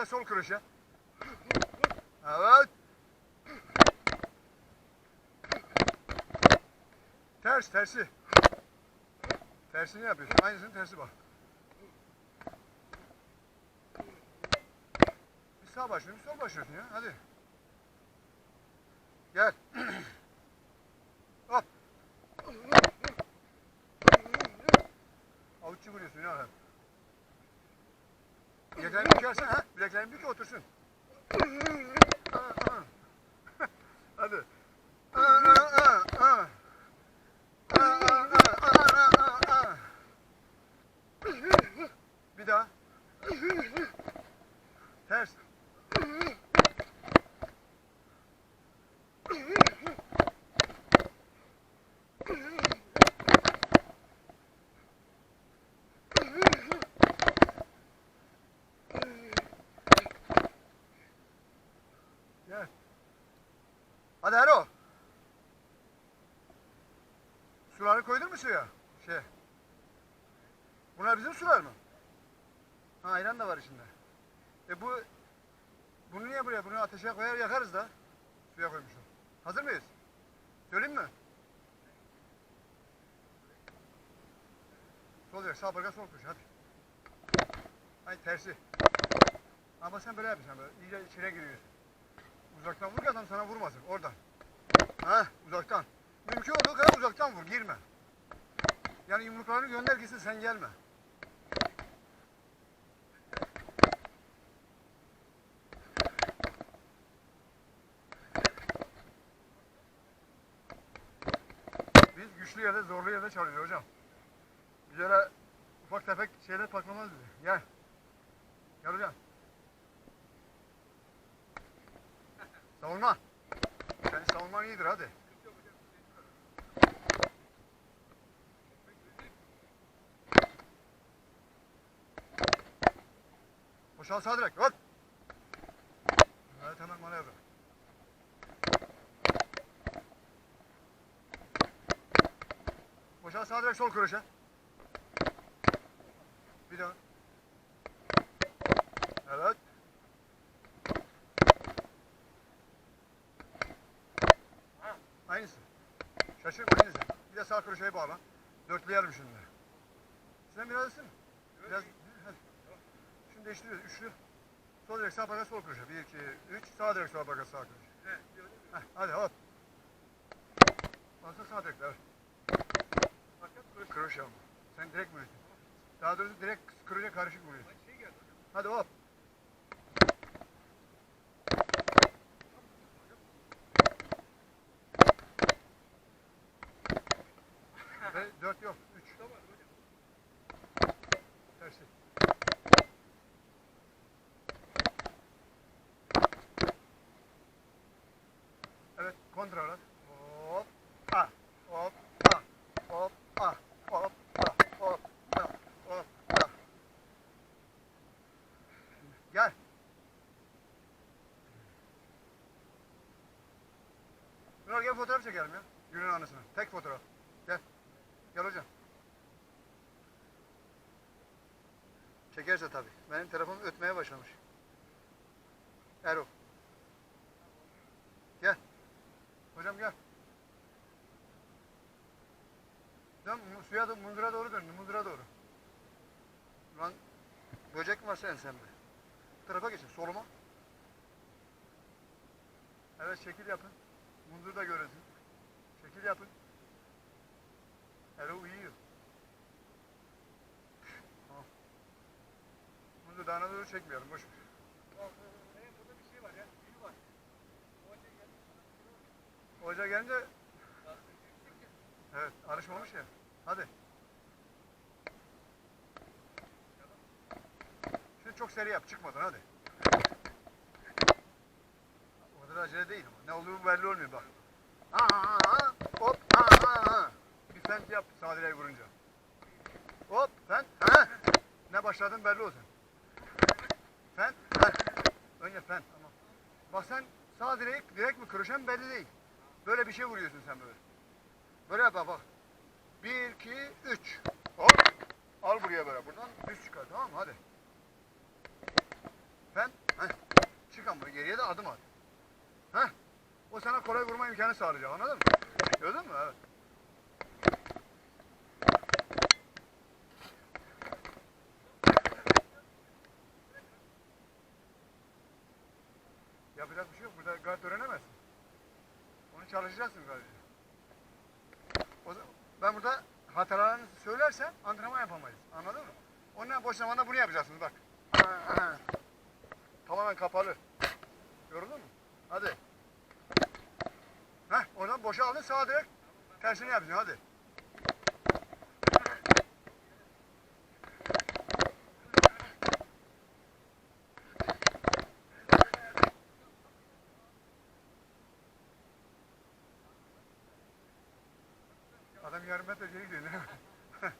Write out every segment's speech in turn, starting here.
de sol kroşe. Evet. Ters tersi. Tersini yapıyorsun. Aynısının tersi bak. Bir sağ başlıyorsun, bir sol başlıyorsun ya. Hadi. Gel. Hop. Avuççu vuruyorsun ya. Bileklerini bükersen ha. Bileklerini bük otursun. Hadi. Bir daha. Ters. Gel. Hadi Ero. Suları koydun mu suya? Şey. Bunlar bizim sular mı? Ha ayran da var içinde. E bu bunu niye buraya? Bunu ateşe koyar yakarız da. Suya koymuşum. Hazır mıyız? Söyleyeyim mi? Sol yap, sağ barga sol koş hadi. Hayır tersi. Ama sen böyle yapıyorsun böyle. İyice içine giriyorsun. Uzaktan vur ki adam sana vurmasın. Oradan. Ha uzaktan. Mümkün olduğu kadar uzaktan vur. Girme. Yani yumruklarını gönder gitsin sen gelme. Biz güçlü yerde, zorlu yerde çalıyoruz hocam. Biz öyle ufak tefek şeyler patlamaz bize. Gel. Gel hocam. Savunma. Senin savunman iyidir hadi. Boşal sağ direkt. Hop. Evet hemen manevra. Boşal sağ direkt sol kroşe. Bir daha. Evet. Aynısı. Şaşırma aynısı. Bir de sağ kroşeyi bağla. Dörtleyelim şimdi. Sen biraz ısın. Biraz. Şimdi değiştiriyoruz. Üçlü. Sol direkt sağ baka sol kroşe. Bir, iki, üç. Sağ direkt sol baka sağ kroşe. Heh, hadi hop. Basa sağ direkt. Evet. Kroşe ama. Sen direkt vuruyorsun. Daha doğrusu direkt kroşe karışık vuruyorsun. Hadi hop. Ve dört yok. Üç. Tersi. Evet, kontrol at. Hop, ah, hop, ah, hop, ah, hop, ah, hop, ah, hop, ah. Gel. Bunlar gel fotoğraf çekelim ya. Günün anısına. Tek fotoğraf. Gel. Gel hocam. Çekerse tabii. Benim telefonum ötmeye başlamış. Erol. Gel. Hocam gel. Dön suya da mundura doğru dön. Mundura doğru. Lan böcek mi varsa ensemde. Bu tarafa geçin. Soluma. Evet şekil yapın. Mundur da görünsün. Şekil yapın. Erol uyuyor. Mundur dağına doğru çekmeyelim. Boş ver. Burada bir şey var ya. Büyü var. Hoca gelince Evet, arışmamış ya. Hadi. Şimdi çok seri yap, çıkmadan hadi. O kadar acele değil ama. Ne olduğu belli olmuyor bak. Ha hop, ha. Bir fent yap sağ direği vurunca. Hop, fent, ha. Ne başladın belli olsun. Fent, ha. Önce fent, tamam. Bak sen sağ direk, direkt mi kırışan belli değil. Böyle bir şey vuruyorsun sen böyle. Böyle yap bak. Bir, iki, üç. Hop. Al buraya böyle. Buradan düz çıkar tamam mı? Hadi. Fen. adım at. Heh. O sana kolay vurma imkanı sağlayacak anladın mı? Gördün mü? Evet. Yapacak bir şey yok. Burada gayet öğrenemezsin. Çalışacaksın sadece. O ben burada hatalarını söylersem antrenman yapamayız. Anladın mı? Ondan boş zamanda bunu yapacaksınız bak. Tamamen kapalı. Gördün mü? Hadi. Heh, oradan boşa aldın sağa direkt tersini yapacaksın hadi. Metre geri gidiyor değil mi?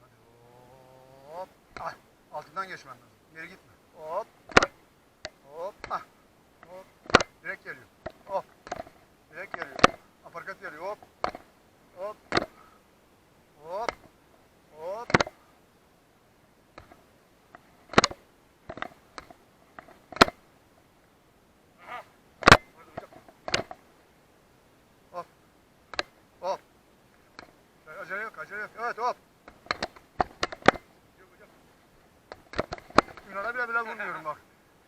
Hadi hop. Ah, altından geçmen lazım. Geri gitme. Hop. Ah. Hop. Ah, direkt geliyor. Hop. Direkt geliyor. Aparkat geliyor. Hop. Hop. Hop. Hop. Hop. Hop. Acele yok, acele yok. Evet, hop. Yunan'a bile bile vurmuyorum bak.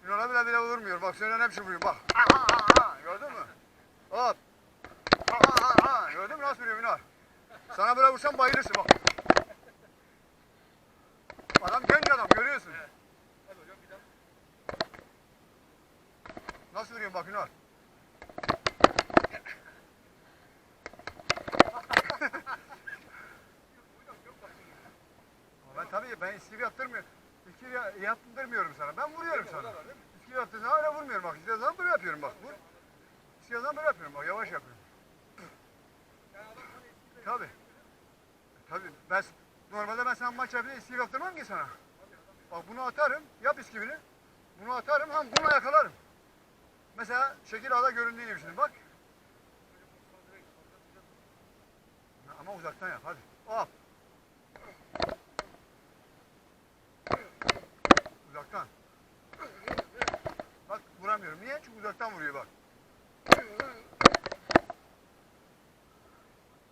Yunan'a bile bile vurmuyorum. Bak senin hepsi vuruyor bak. Aha, aha. Gördün mü? Hop. Aha, aha, aha. Gördün mü nasıl vuruyor Yunan? Sana böyle vursam bayılırsın bak. Adam genç adam görüyorsun. Nasıl vuruyorsun bak? Ama Ben tabii ben iskivi yaptırmıyorum. İskivi ya- yaptırmıyorum sana. Ben vuruyorum sana. Yaptığın zaman öyle vurmuyorum bak. İskivi zaman böyle yapıyorum bak. Vur. İskivi zaman böyle yapıyorum bak. Yavaş yapıyorum. Tabii. Tabii. Ben normalde ben sana maç yapınca iskivi yaptırmam ki sana. Bak bunu atarım. Yap iskivini. Bunu atarım. Hem bunu yakalarım. Mesela şekil ağda göründüğü gibi şimdi bak. Ama uzaktan yap hadi.